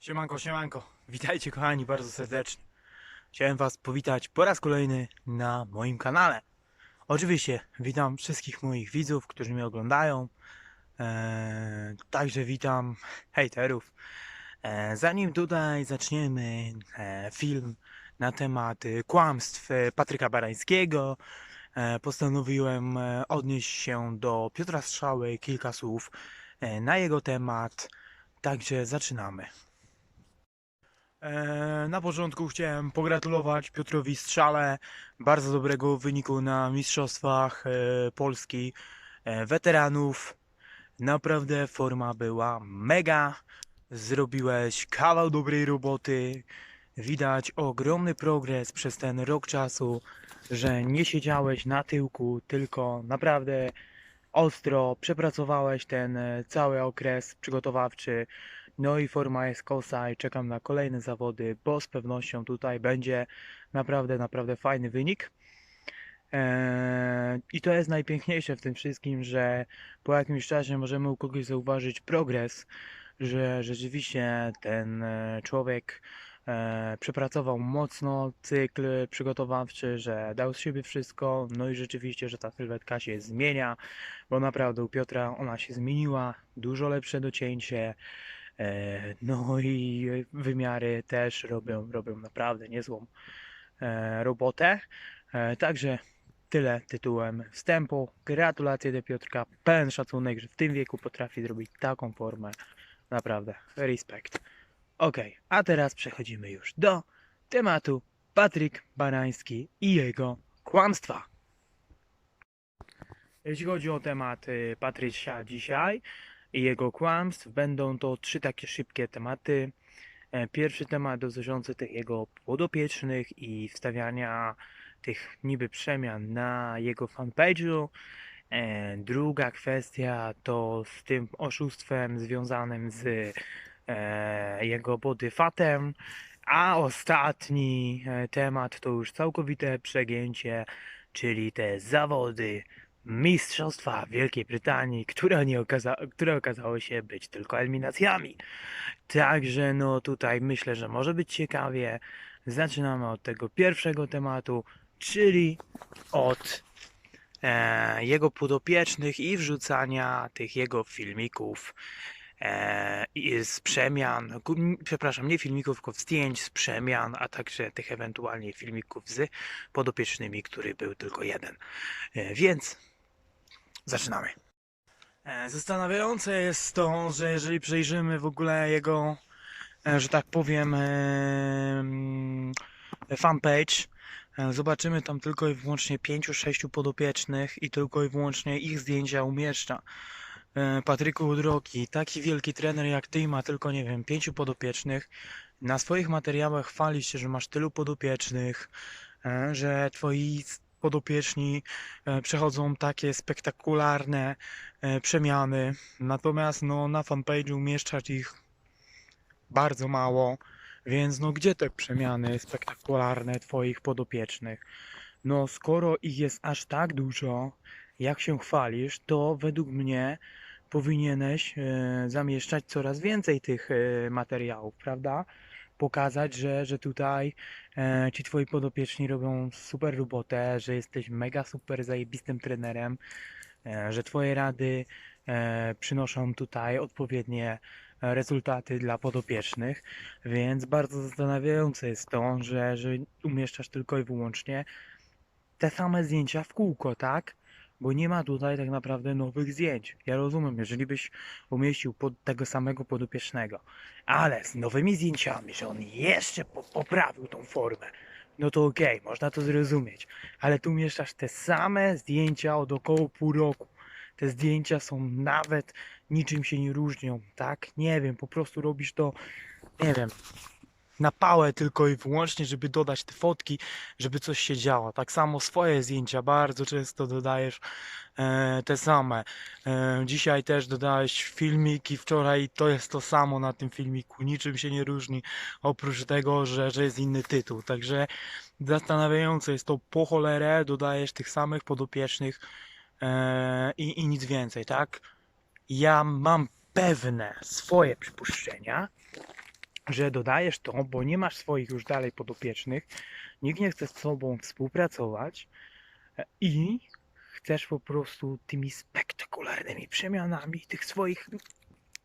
Siemanko, siemanko. Witajcie kochani bardzo serdecznie. Chciałem was powitać po raz kolejny na moim kanale. Oczywiście witam wszystkich moich widzów, którzy mnie oglądają. Eee, także witam hejterów. Eee, zanim tutaj zaczniemy e, film na temat e, kłamstw e, Patryka Barańskiego, e, postanowiłem e, odnieść się do Piotra Strzały kilka słów e, na jego temat. Także zaczynamy. E, Na początku chciałem pogratulować Piotrowi Strzale bardzo dobrego wyniku na Mistrzostwach e, Polski e, weteranów. Naprawdę forma była mega. Zrobiłeś kawał dobrej roboty. Widać ogromny progres przez ten rok czasu, że nie siedziałeś na tyłku, tylko naprawdę ostro przepracowałeś ten cały okres przygotowawczy. No i forma jest kosa i czekam na kolejne zawody, bo z pewnością tutaj będzie naprawdę, naprawdę fajny wynik. Eee, I to jest najpiękniejsze w tym wszystkim, że po jakimś czasie możemy u kogoś zauważyć progres, że rzeczywiście ten e, człowiek e, przepracował mocno cykl przygotowawczy, że dał z siebie wszystko, no i rzeczywiście, że ta sylwetka się zmienia, bo naprawdę u Piotra ona się zmieniła, dużo lepsze docięcie, No i wymiary też robią, robią naprawdę niezłą e, robotę. E, Także tyle tytułem wstępu. Gratulacje do Piotrka. Pełen szacunek, że w tym wieku potrafi zrobić taką formę. Naprawdę, respekt. Ok, a teraz przechodzimy już do tematu Patryk Barański i jego kłamstwa. Jeśli chodzi o temat y, Patrysia dzisiaj, i jego kłamstw. Będą to trzy takie szybkie tematy. E, Pierwszy temat dotyczący tych jego podopiecznych i wstawiania tych niby przemian na jego fanpage'u. E, Druga kwestia to z tym oszustwem związanym z e, jego bodyfatem. A ostatni temat to już całkowite przegięcie, czyli te zawody Mistrzostwa Wielkiej Brytanii, które, nie okaza- które okazało się być tylko eliminacjami. Także no tutaj myślę, że może być ciekawie. Zaczynamy od tego pierwszego tematu, czyli od e, jego podopiecznych i wrzucania tych jego filmików e, z przemian, przepraszam, nie filmików, tylko zdjęć z przemian, a także tych ewentualnie filmików z podopiecznymi, który był tylko jeden. E, więc Zaczynamy. E, Zastanawiające jest to, że jeżeli przejrzymy w ogóle jego, e, że tak powiem, e, mm, fanpage, zobaczymy tam tylko i wyłącznie 5-6 podopiecznych i tylko i wyłącznie ich zdjęcia umieszcza. Patryku Drogi, taki wielki trener jak ty ma tylko, nie wiem, 5 podopiecznych. Na swoich materiałach chwalisz się, że masz tylu podopiecznych, że twoi podopieczni e, przechodzą takie spektakularne e, przemiany. Natomiast no, na fanpage'u umieszczać ich bardzo mało, więc no gdzie te przemiany spektakularne twoich podopiecznych? No skoro ich jest aż tak dużo, jak się chwalisz, to według mnie powinieneś e, zamieszczać coraz więcej tych materiałów, prawda? Pokazać, że, że tutaj e, ci twoi podopieczni robią super robotę, że jesteś mega super zajebistym trenerem, e, że twoje rady e, przynoszą tutaj odpowiednie rezultaty dla podopiecznych, więc bardzo zastanawiające jest to, że, że umieszczasz tylko i wyłącznie te same zdjęcia w kółko, tak? Bo nie ma tutaj tak naprawdę nowych zdjęć. Ja rozumiem, jeżeli byś umieścił pod tego samego podopiecznego, ale z nowymi zdjęciami, że on jeszcze po poprawił tą formę, no to okej, można to zrozumieć. Ale tu umieszczasz te same zdjęcia od około pół roku. Te zdjęcia są nawet niczym się nie różnią, tak? Nie wiem, po prostu robisz to, nie wiem, na pałę tylko i wyłącznie, żeby dodać te fotki, żeby coś się działo. Tak samo swoje zdjęcia bardzo często dodajesz e, te same. E, dzisiaj też dodałeś filmiki, wczoraj to jest to samo na tym filmiku, niczym się nie różni, oprócz tego, że, że jest inny tytuł. Także zastanawiające jest to po cholerę, dodajesz tych samych podopiecznych e, i, i nic więcej, tak? Ja mam pewne swoje przypuszczenia, że dodajesz to, bo nie masz swoich już dalej podopiecznych, nikt nie chce z tobą współpracować e, i chcesz po prostu tymi spektakularnymi przemianami tych swoich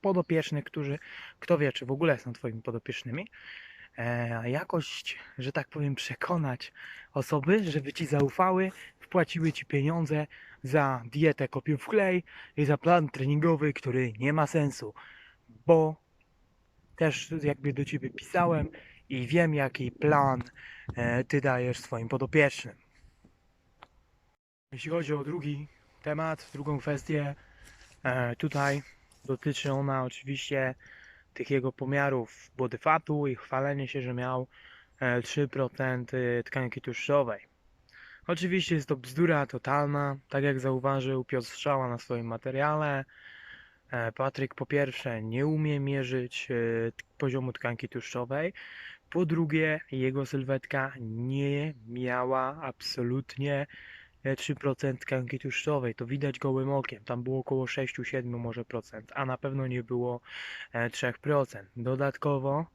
podopiecznych, którzy kto wie, czy w ogóle są twoimi podopiecznymi, e, jakoś, że tak powiem, przekonać osoby, żeby ci zaufały, wpłaciły ci pieniądze za dietę kopił w klej i za plan treningowy, który nie ma sensu, bo też jakby do ciebie pisałem i wiem jaki plan e, ty dajesz swoim podopiecznym. Jeśli chodzi o drugi temat, drugą kwestię, e, tutaj dotyczy ona oczywiście tych jego pomiarów body fatu i chwalenie się, że miał e, 3% tkanki tłuszczowej. Oczywiście jest to bzdura totalna, tak jak zauważył Piotr Strzała na swoim materiale. E, Patryk po pierwsze nie umie mierzyć e, poziomu tkanki tłuszczowej, po drugie jego sylwetka nie miała absolutnie e, 3% tkanki tłuszczowej, to widać gołym okiem, tam było około 6-7 może procent, a na pewno nie było e, 3%. Dodatkowo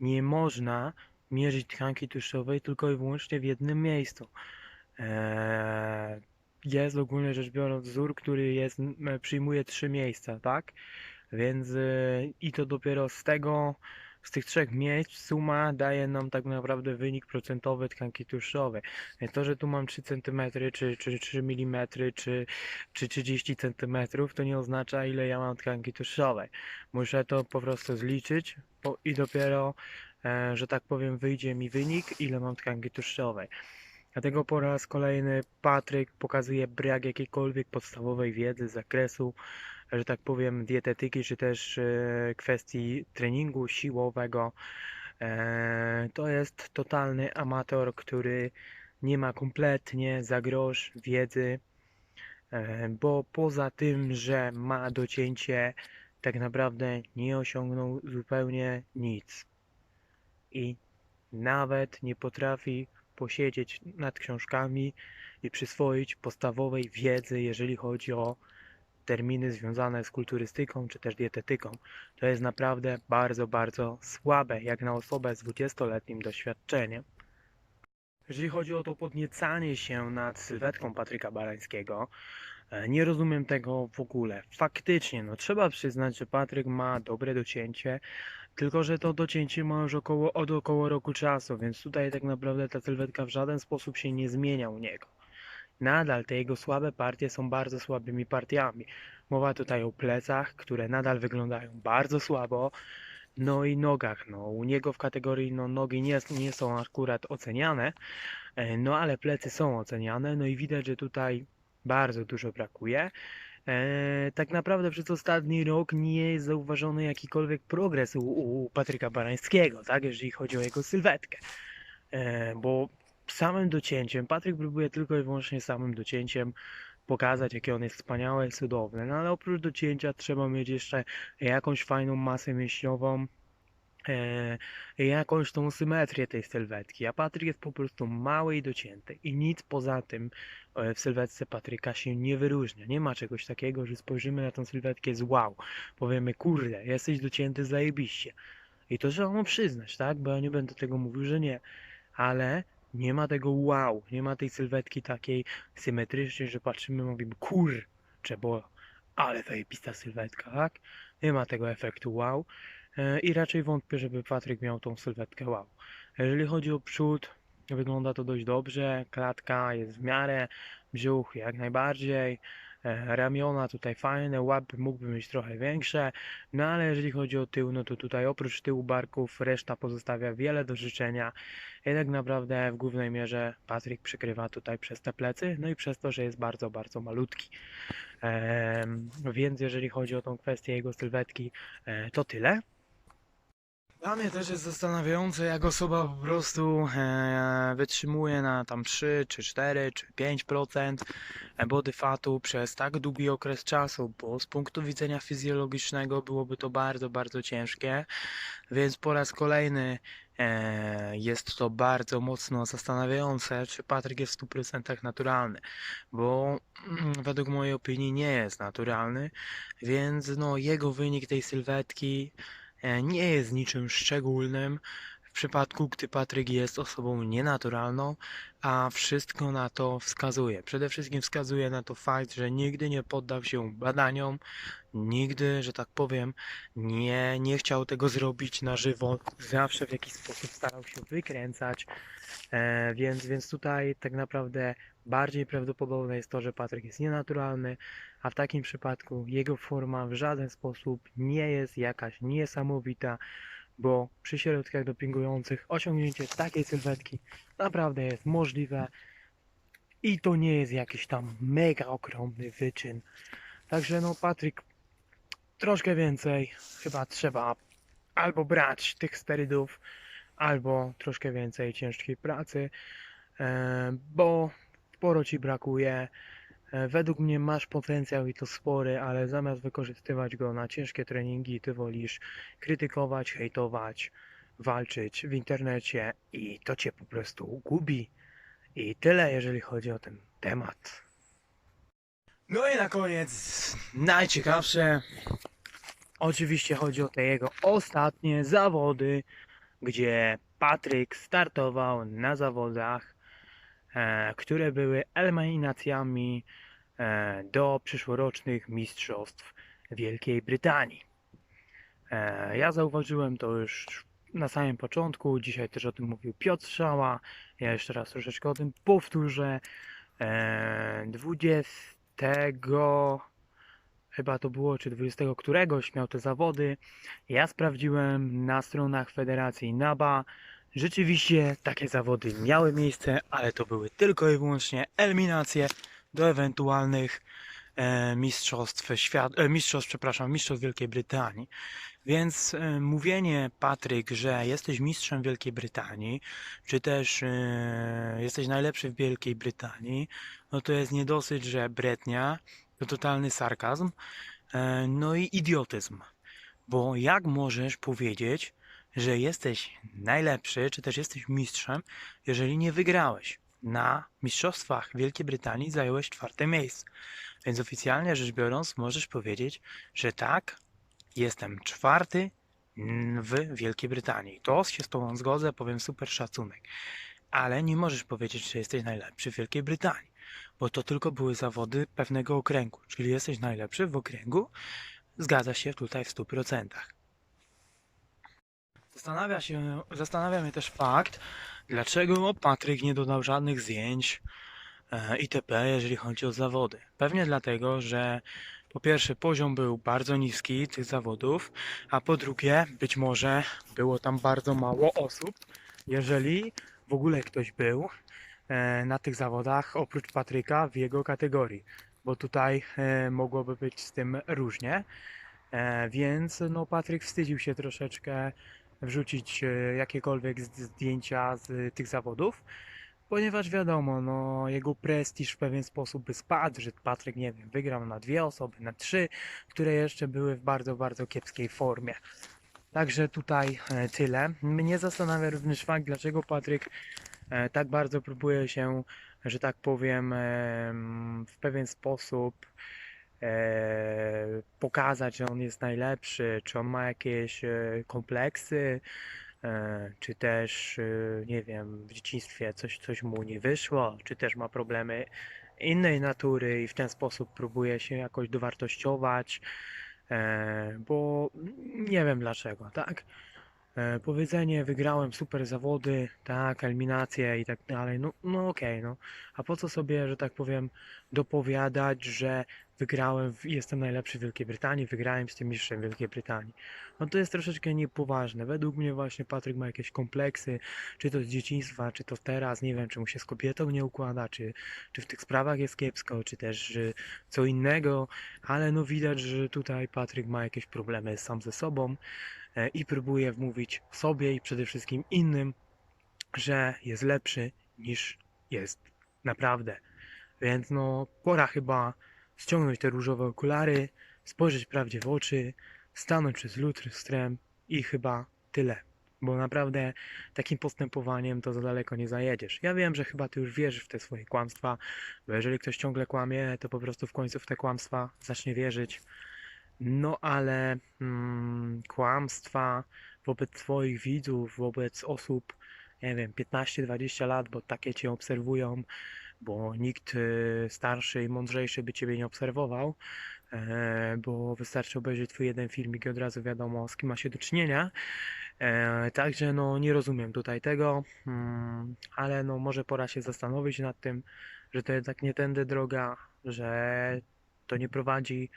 nie można mierzyć tkanki tłuszczowej tylko i wyłącznie w jednym miejscu. Eee, jest ogólnie rzecz biorąc wzór, który jest, przyjmuje trzy miejsca, tak? Więc e, i to dopiero z tego, z tych trzech miejsc suma daje nam tak naprawdę wynik procentowy tkanki tłuszczowej. Więc to, że tu mam 3 cm, czy, czy 3 mm, czy, czy 30 cm, to nie oznacza ile ja mam tkanki tłuszczowej. Muszę to po prostu zliczyć i dopiero, e, że tak powiem, wyjdzie mi wynik, ile mam tkanki tłuszczowej. Dlatego po raz kolejny Patryk pokazuje brak jakiejkolwiek podstawowej wiedzy z zakresu, że tak powiem, dietetyki, czy też e, kwestii treningu siłowego. E, to jest totalny amator, który nie ma kompletnie za grosz wiedzy, e, bo poza tym, że ma docięcie, tak naprawdę nie osiągnął zupełnie nic. I nawet nie potrafi posiedzieć nad książkami i przyswoić podstawowej wiedzy, jeżeli chodzi o terminy związane z kulturystyką czy też dietetyką. To jest naprawdę bardzo, bardzo słabe, jak na osobę z 20-letnim doświadczeniem. Jeżeli chodzi o to podniecanie się nad sylwetką Patryka Barańskiego, e, nie rozumiem tego w ogóle. Faktycznie, no trzeba przyznać, że Patryk ma dobre docięcie, tylko że to docięcie ma już około, od około roku czasu, więc tutaj tak naprawdę ta sylwetka w żaden sposób się nie zmienia u niego. Nadal te jego słabe partie są bardzo słabymi partiami. Mowa tutaj o plecach, które nadal wyglądają bardzo słabo, no i nogach. No, u niego w kategorii no, nogi nie, nie są akurat oceniane, e, no ale plecy są oceniane, no i widać, że tutaj bardzo dużo brakuje. E, tak naprawdę przez ostatni rok nie jest zauważony jakikolwiek progres u, u Patryka Barańskiego, tak, jeżeli chodzi o jego sylwetkę. E, bo samym docięciem, Patryk próbuje tylko i wyłącznie samym docięciem pokazać, jakie on jest wspaniałe i cudowne, no ale oprócz docięcia trzeba mieć jeszcze jakąś fajną masę mięśniową, jakąś tą symetrię tej sylwetki, a Patryk jest po prostu mały i docięty i nic poza tym e, w sylwetce Patryka się nie wyróżnia. Nie ma czegoś takiego, że spojrzymy na tą sylwetkę z wow, powiemy kurde, jesteś docięty zajebiście. I to trzeba mu przyznać, tak? Bo ja nie będę tego mówił, że nie. Ale nie ma tego wow, nie ma tej sylwetki takiej symetrycznej, że patrzymy i mówimy kurczę, bo ale zajebista sylwetka, tak? Nie ma tego efektu wow. E, I raczej wątpię, żeby Patryk miał tą sylwetkę wow. Jeżeli chodzi o przód, wygląda to dość dobrze, klatka jest w miarę, brzuch jak najbardziej, e, ramiona tutaj fajne, łapy mógłby mieć trochę większe, no ale jeżeli chodzi o tył, no to tutaj oprócz tyłu barków reszta pozostawia wiele do życzenia. I tak naprawdę w głównej mierze Patryk przykrywa tutaj przez te plecy, no i przez to, że jest bardzo, bardzo malutki. Więc jeżeli chodzi o tą kwestię jego sylwetki, e, to tyle. Dla mnie też jest zastanawiające, jak osoba po prostu e, wytrzymuje na tam 3, czy 4, czy 5% body fatu przez tak długi okres czasu, bo z punktu widzenia fizjologicznego byłoby to bardzo, bardzo ciężkie, więc po raz kolejny e, jest to bardzo mocno zastanawiające, czy Patryk jest w 100% naturalny, bo mm, według mojej opinii nie jest naturalny, więc no jego wynik tej sylwetki nie jest niczym szczególnym przypadku, gdy Patryk jest osobą nienaturalną, a wszystko na to wskazuje. Przede wszystkim wskazuje na to fakt, że nigdy nie poddał się badaniom, nigdy, że tak powiem, nie, nie chciał tego zrobić na żywo, zawsze w jakiś sposób starał się wykręcać, e, więc, więc tutaj tak naprawdę bardziej prawdopodobne jest to, że Patryk jest nienaturalny, a w takim przypadku jego forma w żaden sposób nie jest jakaś niesamowita, bo przy środkach dopingujących osiągnięcie takiej sylwetki naprawdę jest możliwe i to nie jest jakiś tam mega ogromny wyczyn. Także no Patryk, troszkę więcej chyba trzeba albo brać tych sterydów, albo troszkę więcej ciężkiej pracy, e, bo sporo ci brakuje. E, Według mnie masz potencjał i to spory, ale zamiast wykorzystywać go na ciężkie treningi, ty wolisz krytykować, hejtować, walczyć w internecie i to cię po prostu gubi. I tyle, jeżeli chodzi o ten temat. No i na koniec najciekawsze. Oczywiście chodzi o te jego ostatnie zawody, gdzie Patryk startował na zawodach, które były eliminacjami e, do przyszłorocznych mistrzostw Wielkiej Brytanii. E, ja zauważyłem to już na samym początku, dzisiaj też o tym mówił Piotr Szała, ja jeszcze raz troszeczkę o tym powtórzę. E, 20 chyba to było, czy 20 któregoś miał te zawody. Ja sprawdziłem na stronach Federacji NABA. Rzeczywiście takie zawody miały miejsce, ale to były tylko i wyłącznie eliminacje do ewentualnych e, mistrzostw świat, e, mistrzostw, przepraszam, mistrzostw Wielkiej Brytanii. Więc e, mówienie, Patryk, że jesteś mistrzem Wielkiej Brytanii, czy też e, jesteś najlepszy w Wielkiej Brytanii, no to jest nie dosyć, że bretnia, to totalny sarkazm, e, no i idiotyzm. Bo jak możesz powiedzieć, że jesteś najlepszy, czy też jesteś mistrzem, jeżeli nie wygrałeś? Na mistrzostwach Wielkiej Brytanii zająłeś czwarte miejsce. Więc oficjalnie rzecz biorąc, możesz powiedzieć, że tak, jestem czwarty w Wielkiej Brytanii. To się z Tobą zgodzę, powiem super szacunek. Ale nie możesz powiedzieć, że jesteś najlepszy w Wielkiej Brytanii, bo to tylko były zawody pewnego okręgu. Czyli jesteś najlepszy w okręgu, zgadza się tutaj w 100%. Zastanawia się, zastanawia mnie też fakt, dlaczego Patryk nie dodał żadnych zdjęć e, itp., jeżeli chodzi o zawody. Pewnie dlatego, że po pierwsze poziom był bardzo niski tych zawodów, a po drugie być może było tam bardzo mało osób, jeżeli w ogóle ktoś był e, na tych zawodach oprócz Patryka w jego kategorii, bo tutaj e, mogłoby być z tym różnie. Więc no Patryk wstydził się troszeczkę wrzucić e, jakiekolwiek zdjęcia z tych zawodów, ponieważ wiadomo, no jego prestiż w pewien sposób by spadł, że Patryk, nie wiem, wygrał na dwie osoby, na trzy, które jeszcze były w bardzo, bardzo kiepskiej formie. Także tutaj e, tyle. Mnie zastanawia również fakt, dlaczego Patryk e, tak bardzo próbuje się, że tak powiem, em, w pewien sposób pokazać, że on jest najlepszy, czy on ma jakieś e, kompleksy, e, czy też, e, nie wiem, w dzieciństwie coś, coś mu nie wyszło, czy też ma problemy innej natury i w ten sposób próbuje się jakoś dowartościować, e, bo nie wiem dlaczego, tak? E, powiedzenie, wygrałem super zawody, tak, eliminacje i tak dalej, no, no okej, no. A po co sobie, że tak powiem, dopowiadać, że wygrałem, jestem najlepszy w Wielkiej Brytanii, wygrałem z tym mistrzem Wielkiej Brytanii. No to jest troszeczkę niepoważne. Według mnie właśnie Patryk ma jakieś kompleksy, czy to z dzieciństwa, czy to teraz, nie wiem, czy mu się z kobietą nie układa, czy, czy w tych sprawach jest kiepsko, czy też co innego, ale no widać, że tutaj Patryk ma jakieś problemy sam ze sobą e, i próbuje wmówić sobie i przede wszystkim innym, że jest lepszy niż jest naprawdę. Więc no, pora chyba ściągnąć te różowe okulary, spojrzeć prawdzie w oczy, stanąć przez lustrem i chyba tyle. Bo naprawdę takim postępowaniem to za daleko nie zajedziesz. Ja wiem, że chyba ty już wierzysz w te swoje kłamstwa, bo jeżeli ktoś ciągle kłamie, to po prostu w końcu w te kłamstwa zacznie wierzyć. No ale mm, kłamstwa wobec swoich widzów, wobec osób, nie wiem, 15-20 lat, bo takie cię obserwują, bo nikt y, starszy i mądrzejszy by ciebie nie obserwował, e, bo wystarczy obejrzeć twój jeden filmik i od razu wiadomo, z kim ma się do czynienia. E, także no nie rozumiem tutaj tego, mm, ale no może pora się zastanowić nad tym, że to jednak nie tędy droga, że to nie prowadzi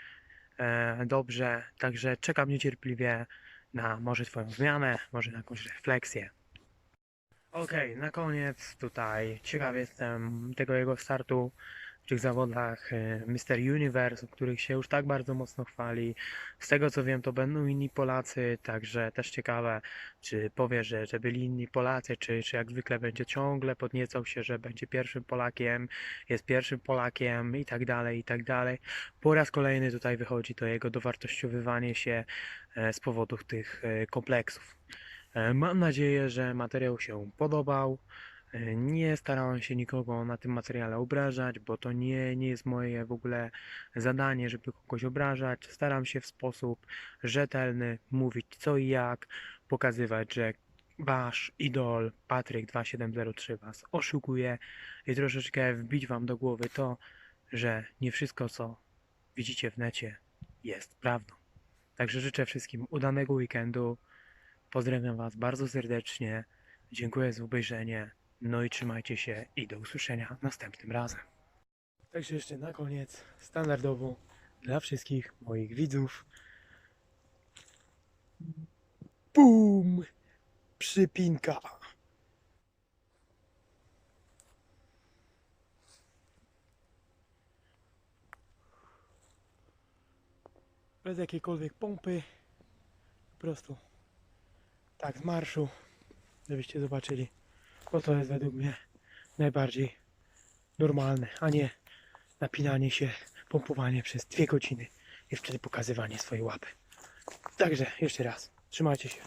e, dobrze, także czekam niecierpliwie na może twoją zmianę, może na jakąś refleksję. Okej, na koniec tutaj ciekaw jestem tego jego startu w tych zawodach e, Mr. Universe, o których się już tak bardzo mocno chwali. Z tego co wiem, to będą inni Polacy, także też ciekawe, czy powie, że, że byli inni Polacy, czy, czy jak zwykle będzie ciągle podniecał się, że będzie pierwszym Polakiem, jest pierwszym Polakiem i tak dalej, i tak dalej. Po raz kolejny tutaj wychodzi to jego dowartościowywanie się e, z powodu tych e, kompleksów. E, Mam nadzieję, że materiał się podobał. E, Nie starałem się nikogo na tym materiale obrażać, bo to nie, nie jest moje w ogóle zadanie, żeby kogoś obrażać. Staram się w sposób rzetelny mówić co i jak, pokazywać, że wasz idol Patryk 2703 was oszukuje i troszeczkę wbić wam do głowy to, że nie wszystko co widzicie w necie jest prawdą. Także życzę wszystkim udanego weekendu. Pozdrawiam Was bardzo serdecznie. Dziękuję za obejrzenie. No i trzymajcie się i do usłyszenia następnym razem. Także jeszcze na koniec, standardowo dla wszystkich moich widzów. Bum! Przypinka. Bez jakiejkolwiek pompy. Po prostu tak z marszu, żebyście zobaczyli, bo to jest według mnie najbardziej normalne, a nie napinanie się, pompowanie przez dwie godziny i wtedy pokazywanie swojej łapy. Także jeszcze raz, trzymajcie się.